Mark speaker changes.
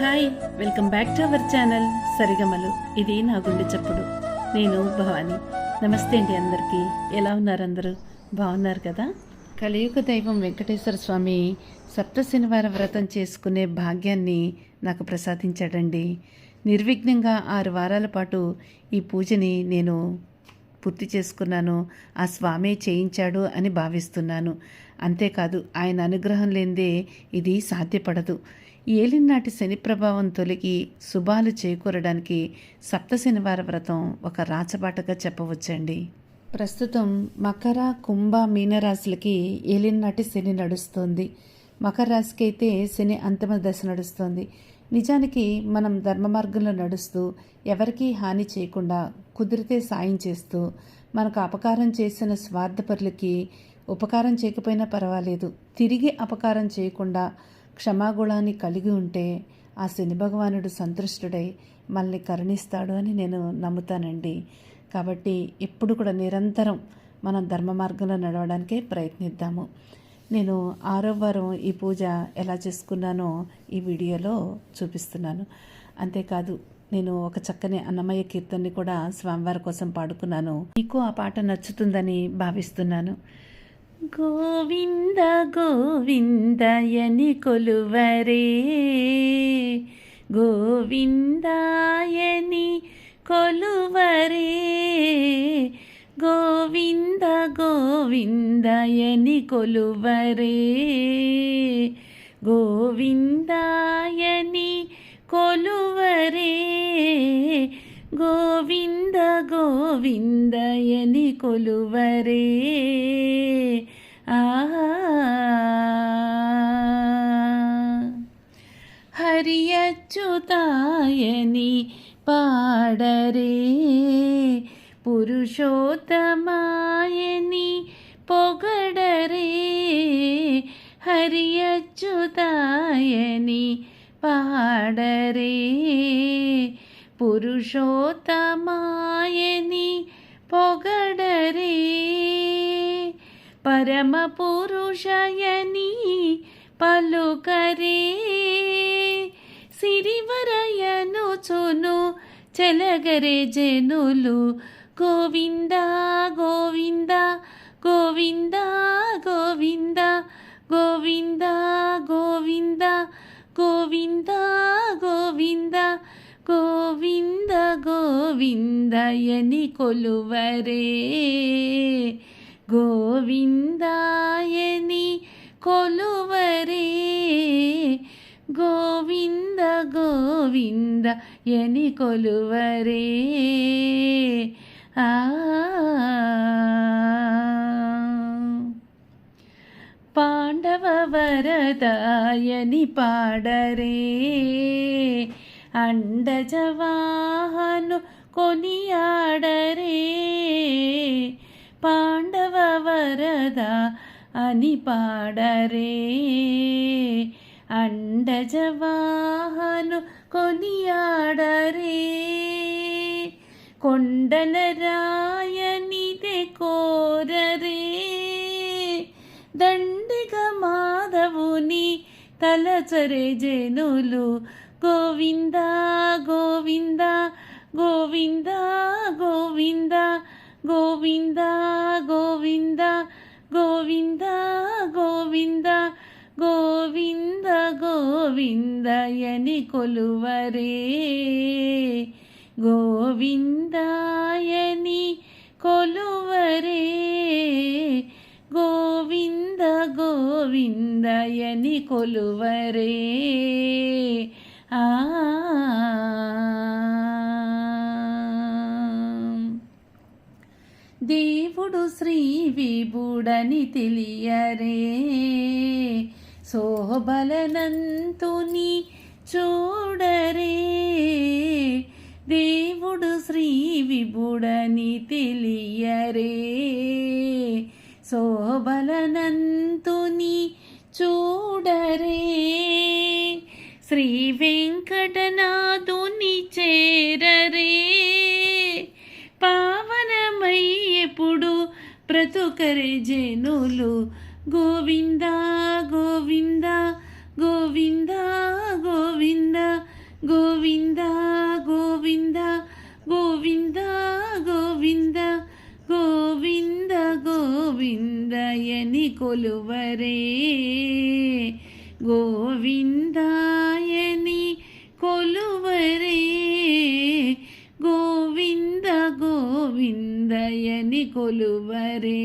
Speaker 1: Hi welcome back to our channel సరిగమలు. ఇది నా గుండె చప్పుడు. నేను భవాని. నమస్తే అండి అందరికీ. ఎలా ఉన్నారు అందరూ? బాగున్నారు కదా? కలియుగ దైవం వెంకటేశ్వర స్వామి సప్త శనివార వ్రతం చేసుకునే భాగ్యాన్ని నాకు ప్రసాదించాడండి. నిర్విఘ్నంగా ఆరు వారాల పాటు ఈ పూజని నేను పూర్తి చేసుకున్నాను. ఆ స్వామే చేయించాడు అని భావిస్తున్నాను. అంతేకాదు ఆయన అనుగ్రహం లేనిదే ఇది సాధ్యపడదు. ఏలినాటి శని ప్రభావం తొలగి శుభాలు చేకూరడానికి సప్త శనివార వ్రతం ఒక రాచబాటగా చెప్పవచ్చండి. ప్రస్తుతం మకర కుంభ మీనరాశులకి ఏలినాటి శని నడుస్తోంది. మకర రాశికి అయితే శని అంతిమ దశ నడుస్తోంది. నిజానికి మనం ధర్మ మార్గంలో నడుస్తూ ఎవరికీ హాని చేయకుండా కుదిరితే సాయం చేస్తూ మనకు అపకారం చేసిన స్వార్థపరులకి ఉపకారం చేయకపోయినా పర్వాలేదు. తిరిగి అపకారం చేయకుండా క్షమాగుణాన్ని కలిగి ఉంటే ఆ శని భగవానుడు సంతృష్టుడై మనల్ని కరుణిస్తాడు అని నేను నమ్ముతానండి. కాబట్టి ఎప్పుడు కూడా నిరంతరం మనం ధర్మ మార్గంలో నడవడానికే ప్రయత్నిద్దాము. నేను ఆరో వారం ఈ పూజ ఎలా చేసుకున్నానో ఈ వీడియోలో చూపిస్తున్నాను. అంతేకాదు నేను ఒక చక్కని అన్నమయ్య కీర్తనని కూడా స్వామివారి కోసం పాడుకున్నాను. మీకు ఆ పాట నచ్చుతుందని భావిస్తున్నాను. గోవింద గోవిందయని కొలువరే. గోవిందాయని కొలువరే. గోవింద గోవిందయని కొలువరే. గోవిందాయని కొలువరే. ഗോവിന്ദ ഗോവിന്ദ ಎಲಿ കൊലുവരേ ಆ ഹരിയച്ചുതായനി പാടരേ. പുരുഷോത്തമായനി പൊകടരേ. ഹരിയച്ചുതായനി പാടരേ. పురుషోత్తమాయని పొగడరే. పరమ పురుషయని పలుకరే. సిరివరయను చును చెలగరే జనులు. గోవింద గోవింద గోవింద గోవింద గోవింద గోవింద గోవింద గోవింద ഗോവിന്ദ ഗോവിന്ദയനി കൊലുവരേ ഗോവിന്ദയനി കൊലുവരേ ഗോവിന്ദ ഗോവിന്ദ എനി കൊലുവരേ ആ പാണ്ഡവ വരദായനി പാടരേ ಅಂಡಜವಾಹನು ಕೊನಿಯಾಡರೆ ಪಾಂಡವ ವರದ ಅನಿಪಾಡರೆ ಅಂಡಜವಾಹನು ಕೊನಿಯಾಡರೆ കൊണ്ടനരായനിതെ കോരരേ ദണ്ഡിക മാധവുനി తలచరే జనులు. గోవింద గోవింద గోవింద గోవింద గోవింద గోవింద గోవింద గోవింద గోవింద గోవిందయని కొలువరే. గోవిందాయని దేవుడు శ్రీ విభుడని తెలియరే. శోభలనంతుని చూడరే. దేవుడు శ్రీ విభుడని తెలియరే. శోభలనంతుని చూడరే. శ్రీ వెంకటనాథుని చేరరే. పావనమై ఎప్పుడు ప్రతుకరి జనులు. గోవింద గోవింద గోవింద గోవింద గోవింద గోవింద గోవింద గోవింద గోవింద గోవిందయని కొలువరే. గోవిందా కొలువరే.